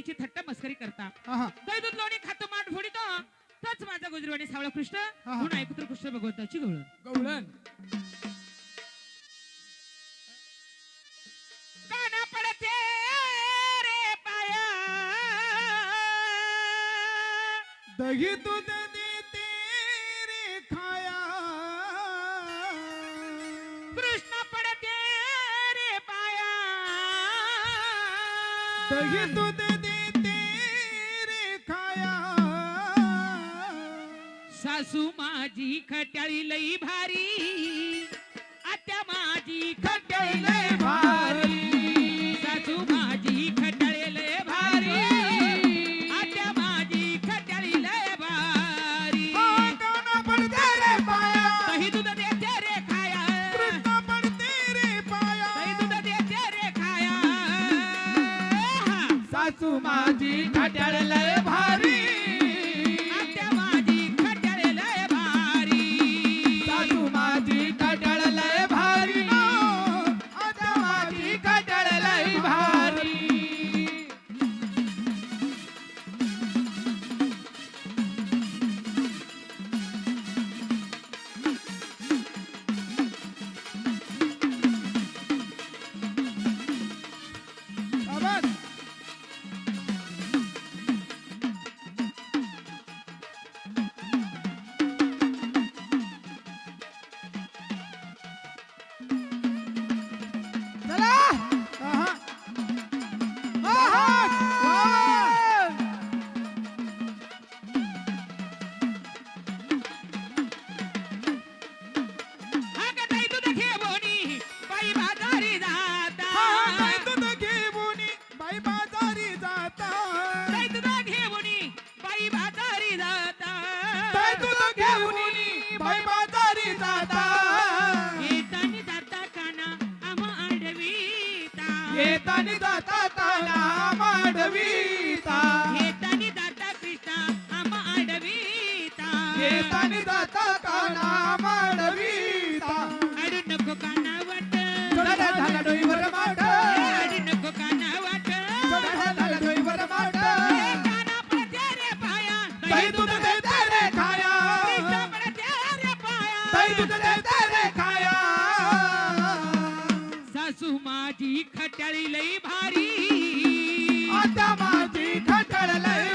लोणीची थट्टा मस्करी करता. हा दूध लोणी खातो माठ फोडितो. तोच माझा गुजरवाणी सावळा कृष्ण. हा. म्हणून ऐकू तर कृष्ण भगवंताची गवळण. गवळण. काना पडते रे पाया. दही दूध देते रे खाया. कृष्ण पडते रे पाया. दही दूध देते सासू माझी खट्याळी लई भारी. आत्या माझी खट्याळी लई भारी. सासू माझी खट्याळी लई भारी. आत्या माझी खट्याळी लई भारी. काना पडते रे पाया. दही दूध देते रे खाया. कृष्ण पडते रे पाया. दही दूध देते रे खाया. सासू माझी खट्याळ लय भारी. काना मांडवीता येतानी जाता कृष्णा आम आडवीता. येतानी जाता काना मांडवीता अडू नको काना वाट चढा झाला डोईवर माठ अडू नको काना वाट चढा झाला डोईवर माठ काना पडते रे पाया. ताई दूध देते रे खाया. कृष्ण पडते रे पाया. ताई दूध सासू माझी खटळी लई भारी. आता माझी खटळ लई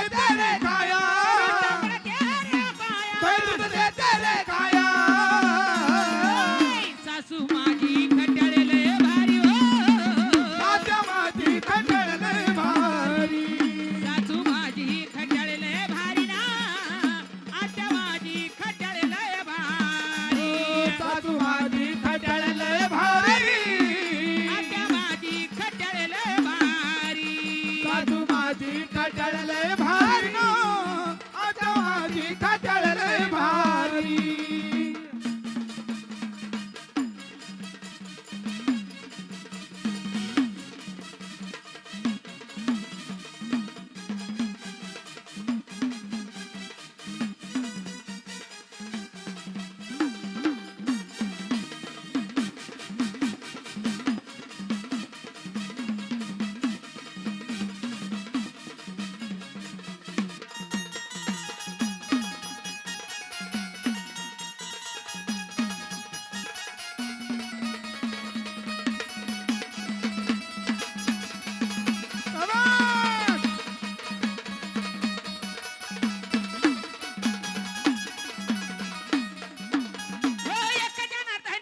kájàre.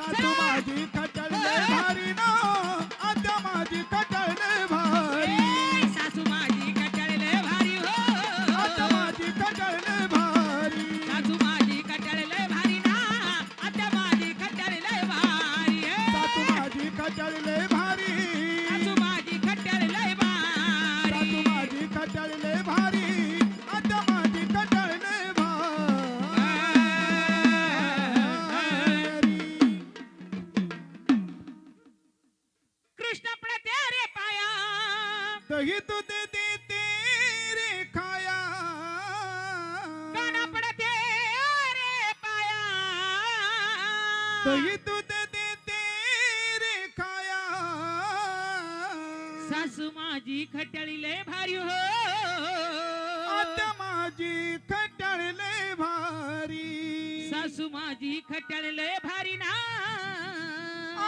Tá tomado, então. दही दूध देते रे खाया। काना पडते रे पाया। दही दूध देते रे खाया। सासू माजी खट्याळी लय भारी हो। आता माझी खट्याळी भारी। सासु माजी खट्याळी लय भारी ना।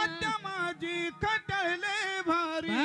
आता माझी खट्याळी भारी